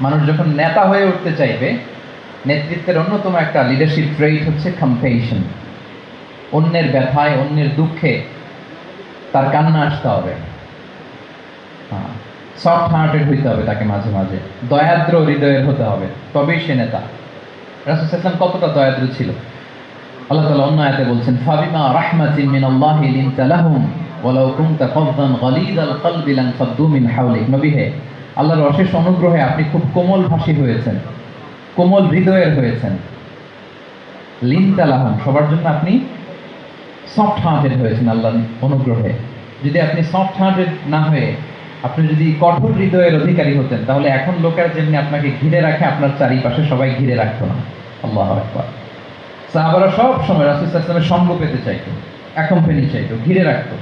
মানুষ যখন নেতা হয়ে উঠতে চাইবে, নেতৃত্বের অন্যতম একটা লিডারশিপ ট্রেইট হচ্ছে কম্পেশন অন্যের ব্যথায়, অন্যের দুঃখে তার কান্না আসতে হবে। সফট হার্টেড হইতে হবে তাকে মাঝে মাঝে। দয়াদ্র হৃদয়ের হতে হবে, তবেই সে নেতা। রাসুল ইসলাম কতটা দয়াদ্র ছিল? আল্লাহ তাআলা অন্য আয়াতে বলছেন, ফাবিমা রাহমাতিন মিনাল্লাহি লিনতা লাহুম, ওয়ালাউ কুনতা ফাদদান গালিযাল কলবি লান ফাদ্দু মিন আল্লাহর অশেষ অনুগ্রহে আপনি খুব কোমল ভাষী হয়েছেন, কোমল হৃদয়ের হয়েছেন। লিনতা লাহুম, সবার জন্য আপনি সফট হার্টেড হয়েছেন আল্লাহর অনুগ্রহে। যদি আপনি সফট হার্টেড না হয়ে আপনি যদি কঠোর হৃদয়ের অধিকারী হতেন, তাহলে এখন লোকেরা যেমনি আপনাকে ঘিরে রাখে, আপনার চারিপাশে সবাই ঘিরে রাখতো না। আল্লাহ আকবার। সাহাবারা সব সময় রাসুল ইসলামের সঙ্গ পেতে চাইতো অ্যাকম্পানি চাইতো, ঘিরে রাখতো।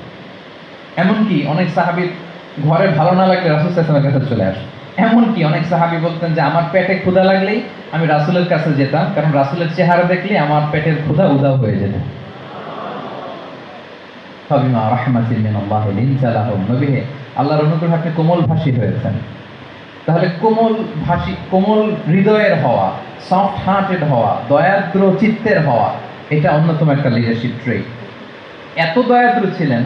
এমনকি অনেক সাহাবির ঘরে ভালো না লাগলে রাসুল ইসলামের কাছে চলে আসে। এমনকি অনেক সাহাবি বলতেন যে, আমার পেটে ক্ষুধা লাগলেই আমি রাসুলের কাছে যেতাম, কারণ রাসুলের চেহারা দেখলে আমার পেটের ক্ষুধা উদাও হয়ে যেত। আল্লাহর অনুগ্রহে আপনি কোমল ভাষী হয়েছেন। তাহলে কোমল ভাষী, কোমল হৃদয়ের হওয়া সফট হার্টেড হওয়া, দয়াদ্র চিত্তের হওয়া, এটা অন্যতম একটা লিডারশিপ ট্রেট এত দয়াদ্র ছিলেন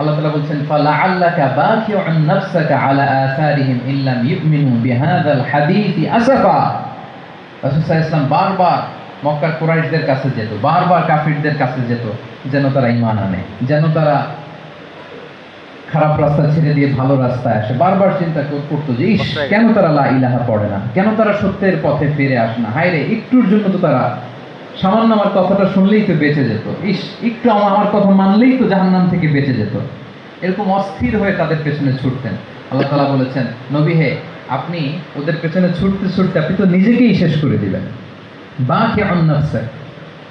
আল্লাহ তাআলা বলছেন ফালাআল্লাকা বাকিউন নাফসাকা আলা আসারিহিম ইল্লাম ইউমিনু বিহাযাল হাদীসি আসাফা। রাসূল সাল্লাল্লাহু বারবার মক্কার কুরাইশদের কাছে যেত বারবার কাফিরদের কাছে যেত যেন তারা ঈমান আনে যেন তারা খারাপ রাস্তা ছেড়ে দিয়ে ভালো রাস্তায় আসে। বারবার চিন্তা করতো যে ইস কেন তারা লা ইলাহা পড়ে না? কেন তারা সত্যের পথে ফিরে আসে না? হায় রে একটুর জন্য তো তারা সামান্য আমার কথাটা শুনলেই তো বেঁচে যেত। ইস, একটু আমার কথা মানলেই তো জাহান্নাম থেকে বেঁচে যেত। এরকম অস্থির হয়ে তাদের পেছনে ছুটতেন। আল্লাহ তালা বলেছেন, নবী হে, আপনি ওদের পেছনে ছুটতে ছুটতে আপনি তো নিজেকেই শেষ করে দিবেন বা কে অন্নাফসে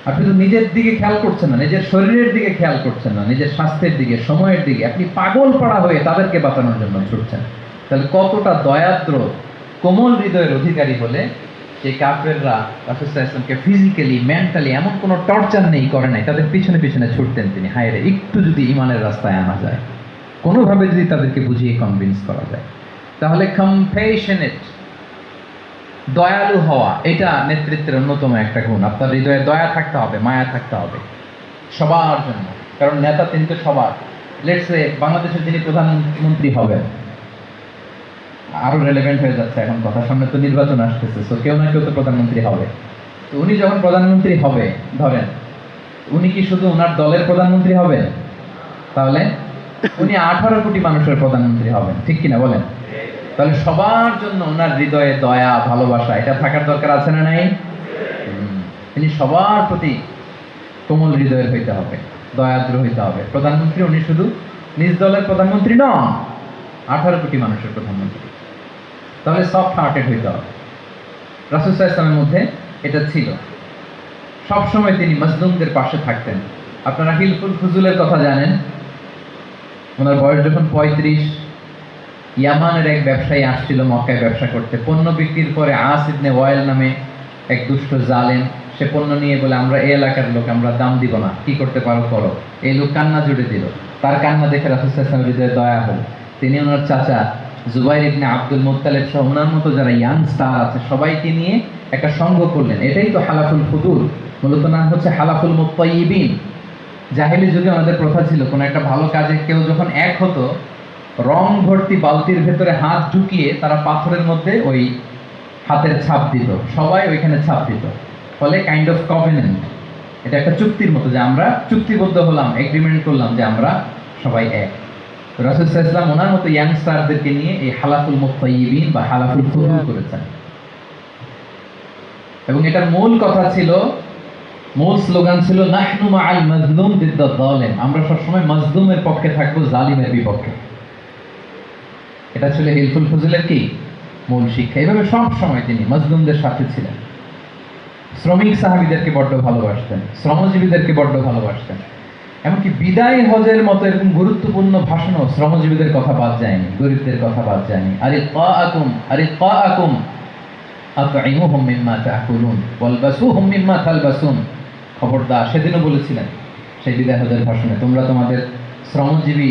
আপনি তো নিজের দিকে খেয়াল করছেন না, নিজের শরীরের দিকে খেয়াল করছেন না, নিজের স্বাস্থ্যের দিকে, সময়ের দিকে। আপনি পাগল পাড়া হয়ে তাদেরকে বাঁচানোর জন্য ছুটছেন। তাহলে কতটা দয়াদ্র, কোমল হৃদয়ের অধিকারী হলে সেই কাফেররা রাসুসাহ ফিজিক্যালি মেন্টালি এমন কোনো টর্চার নেই, করে নাই, তাদের পিছনে পিছনে ছুটতেন তিনি। হায় রে একটু যদি ইমানের রাস্তায় আনা যায়, কোনোভাবে যদি তাদেরকে বুঝিয়ে কনভিন্স করা যায়। তাহলে কম্পেশনেট দয়ালু হওয়া, এটা নেতৃত্বের অন্যতম একটা গুণ। আপনার হৃদয়ে দয়া থাকতে হবে, মায়া থাকতে হবে, সবার জন্য। কারণ নেতা তিনি তো সবার লেটসে বাংলাদেশের যিনি প্রধানমন্ত্রী হবেন আরও রেলেভেন্ট হয়ে যাচ্ছে এখন কথা সামনে তো নির্বাচন আসতেছে তো কেউ না কেউ তো প্রধানমন্ত্রী হবে। তো উনি যখন প্রধানমন্ত্রী হবে, ধরেন, উনি কি শুধু ওনার দলের প্রধানমন্ত্রী হবেন? তাহলে উনি আঠারো কোটি মানুষের প্রধানমন্ত্রী হবেন, ঠিক কিনা বলেন? তাহলে সবার জন্য ওনার হৃদয়ে দয়া, ভালোবাসা, এটা থাকার দরকার আছে না নাই। তিনি সবার প্রতি কোমল হৃদয়ের হইতে হবে, দয়াদ্র হইতে হবে। প্রধানমন্ত্রী উনি শুধু নিজ দলের প্রধানমন্ত্রী নন, আঠারো কোটি মানুষের প্রধানমন্ত্রী। তাহলে সফট হার্টেড হইতে হবে। রাসুসাহ ইসলামের মধ্যে এটা ছিল। সবসময় তিনি মজলুমদের পাশে থাকতেন। আপনারা হিলফুল ফুজুলের কথা জানেন। ওনার বয়স যখন পঁয়ত্রিশ, ইয়ামানের এক ব্যবসায়ী আসছিল মক্কায় ব্যবসা করতে। পণ্য বিক্রির পরে আস ইবনে ওয়াইল নামে এক দুষ্ট জালেম, সে পণ্য নিয়ে বলে, আমরা এই এলাকার লোক, আমরা দাম দিব না। কি করতে পারো, করো। এই লোক কান্না জুড়ে দিল। তার কান্না দেখে রাসুসাল্লাম হৃদয়ে দয়া হল। তিনি ওনার চাচা জুবাইর ইবনে আব্দুল মুত্তালিব সহ ওনার মতো যারা ইয়াং স্টার আছে, সবাইকে নিয়ে একটা সংঘ করলেন। এটাই তো হালাফুল ফুতুর মূলত নাম হচ্ছে হালাফুল মুত্তাইবিন জাহেলি যুগে আমাদের প্রথা ছিল, কোনো একটা ভালো কাজে কেউ যখন এক হতো, রং ভর্তি বালতির ভেতরে হাত ঢুকিয়ে তারা পাথরের মধ্যে ওই হাতের ছাপ দিত। সবাই ওইখানে ছাপ দিত। ফলে কাইন্ড অফ কভেনেন্ট এটা একটা চুক্তির মতো যে আমরা চুক্তিবদ্ধ হলাম এগ্রিমেন্ট করলাম যে আমরা সবাই এক। রাসুল ইসলাম ওনার মতো ইয়াংস্টারদেরকে নিয়ে এই হালাফুল বা হালাফুল করেছেন। এবং এটার মূল কথা ছিল মূল স্লোগান ছিল নাহনু মাআল মাজলুম দিদ্দ যালিম। আমরা সবসময় মাজলুমের পক্ষে থাকব জালিমের বিপক্ষে। এটা ছিল হিলফুল ফজলের কি? মূল শিক্ষা। এইভাবে সব সময় তিনি মাজলুমদের সাথে ছিলেন। শ্রমিক সাহাবীদেরকে বড্ড ভালোবাসতেন শ্রমজীবীদেরকে বড্ড ভালোবাসতেন। এমনকি বিদায় হজের মতো এরকম গুরুত্বপূর্ণ ভাষণও শ্রমজীবীদের কথা বাদ যায়নি, গরিবদের কথা বাদ যায়নি। আরে কা আকুম আরে কা আকুম মিম্মা তাকুলুন মিম্মা তালবাসুন। খবরদার, সেদিনও বলেছিলেন সেই বিদায় হজের ভাষণে, তোমরা তোমাদের শ্রমজীবী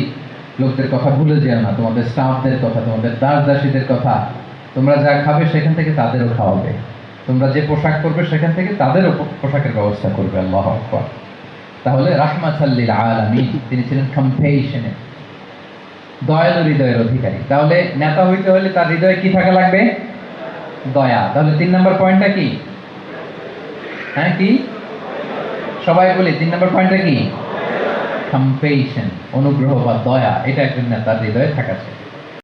লোকদের কথা ভুলে যেও না, তোমাদের স্টাফদের কথা, তোমাদের দাস দাসীদের কথা। তোমরা যা খাবে সেখান থেকে তাদেরও খাওয়াবে। তোমরা যে পোশাক পরবে সেখান থেকে তাদেরও পোশাকের ব্যবস্থা করবে, আল্লাহ তাহলে রাহমাতাল্লিল আলামিন, তিনি ছিলেন কম্পেশনে দয়ালু হৃদয়ের অধিকারী। তাহলে নেতা হইতে হলে তার হৃদয়ে কি থাকা লাগবে? দয়া। তাহলে তিন নম্বর পয়েন্টটা কি? হ্যাঁ কি? সবাই বলি, তিন নম্বর পয়েন্টটা কি? কম্পেশন অনুগ্রহ বা দয়া, এটা একজন নেতার হৃদয়ে থাকা চাই।